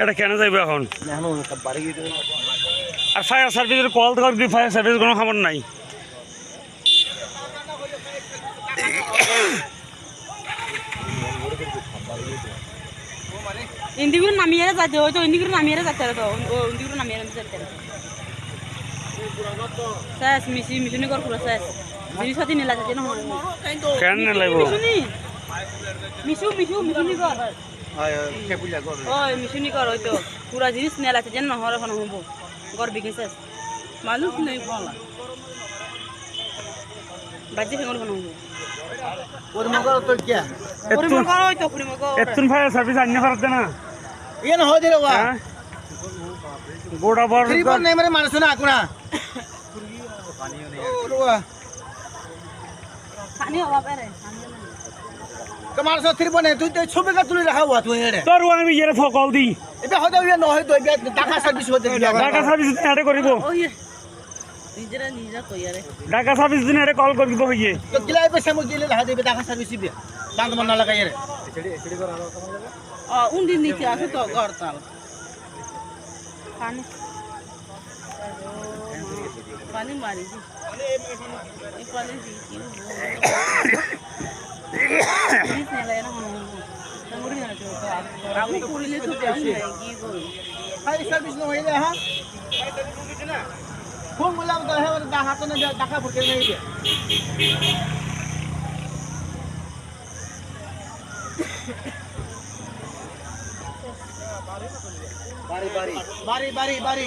এটা কেন যাইব এখন? আর ফায়ার সার্ভিসের কল তো করবি ফায়ার সার্ভিস কোনো খবর নাই? ইন্দিগুলো নামিয়ে ইন্দিগুলো নামিয়ে যাচ্ছে ইন্দিগুলো নামিয়ে যাচ্ছে শেষ মিশি মিশুনি কর পুরো শেষ জিনিস সাথে নিলা যাচ্ছে না কেন না লাগব মিশু মিশু মিশুনি কর কেপুলিয়া গর ওই কর হয়তো। পুরা জিনিস নেলা যাচ্ছে না হরে ফোন হব। গর বিকে মানুষ নেই বলা। বাজে ফেঙ্গল ফোন হব। এতুন ফায়ার সার্ভিস আন্য না? ইয়ে গোটা বড় নাই মানে মানুষ না কোনা তোমার সব ত্রিপনে তুই তো ছবি কা তুলে রাখা হওয়া তুই এড়ে তোর আমি এর ফকল দি এটা হতে ইয়া ন হয় তো টাকা সার্ভিস হতে টাকা সার্ভিস এটা করিব নিজেরা নিজা কই টাকা সার্ভিস দিন এটা কল করিব হইয়ে তো গিলাই পয়সা মু গিলে রাখা দিবে টাকা সার্ভিস দিবে বান্ধ মন না লাগাই এড়ে এছড়ি এছড়ি করা ও উন্দিন নিচে আছে তো গড়তাল পানি 더 걸tal. পানি পানি মারিছি এই পানি দিছি জিনিস নেলা এরা মনে হয় সঙ্গুরি না তো আমি করিলে তো আমি কি করি হাই সার্ভিস ন হইলে হ্যাঁ ফোন বললাম তো হ্যাঁ দা হাত না টাকা ভরতে নাই দে বাড়ি বাড়ি বাড়ি বাড়ি বাড়ি